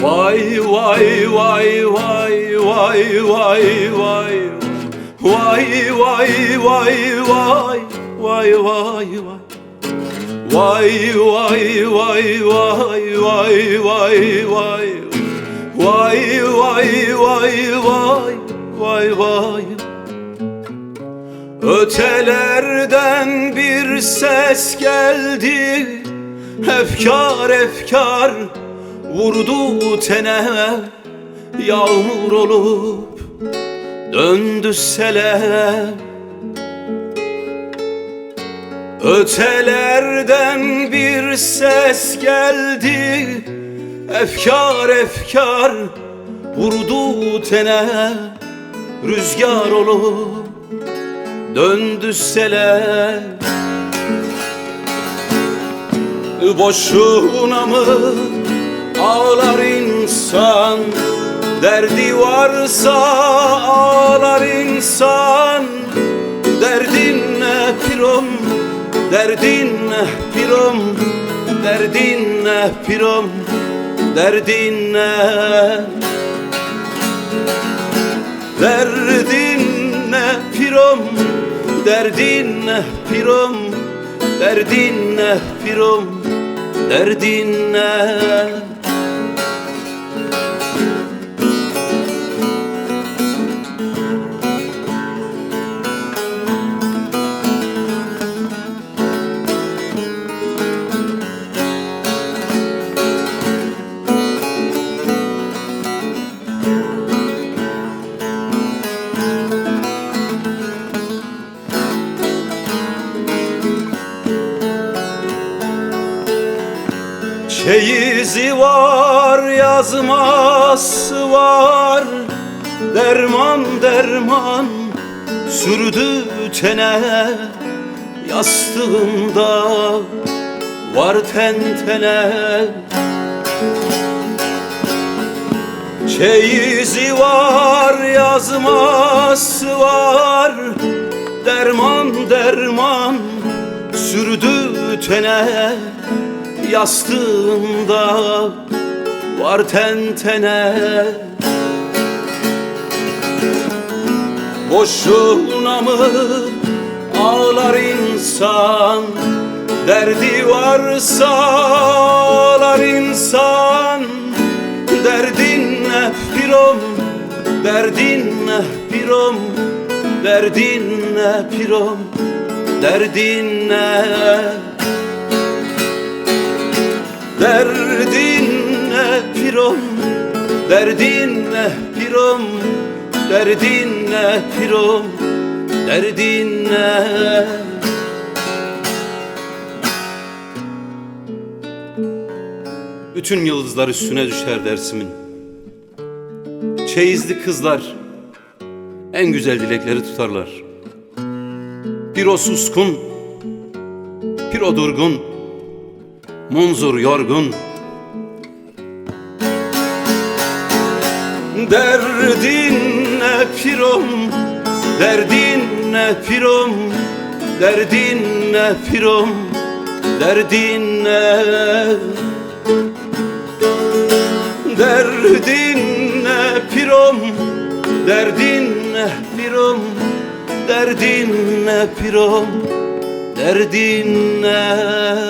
Vay vay vay vay vay vay Vay vay vay vay vay vay vay Vay vay vay vay vay vay vay Vay vay vay vay vay vay Ötelerden bir ses geldi Efkar efkar vurdu tene Yağmur olup döndü sele Ötelerden bir ses geldi Efkar efkar vurdu tene Rüzgar olup döndü sele Boşuna mı ağlar insan Derdi varsa ağlar insan. Derdin ne pirom, derdin ne pirom Derdin ne pirom, derdin ne? Derdin ne pirom, derdin ne pirom Derdin ne pirom, derdin ne Çeyizi var yazması var. Derman derman sürdü tene Yastığında var tentene Çeyizi var yazması var. Derman derman sürdü tene Yastığında. Var tentene Boşuna mı ağlar insan? Derdi varsa ağlar insan derdin ne pirom Derdin ne pirom, derdin ne? Derdin ne pirom, derdin ne pirom Derdin ne pirom, derdin ne? Bütün yıldızlar üstüne düşer dersimin Çeyizli kızlar en güzel dilekleri tutarlar. Bir o suskun, bir o durgun munzur yorgun. Derdin ne pirom, derdin ne pirom Derdin ne pirom, derdin ne? Derdin ne pirom, derdin ne pirom? Derdin ne pirom, derdin ne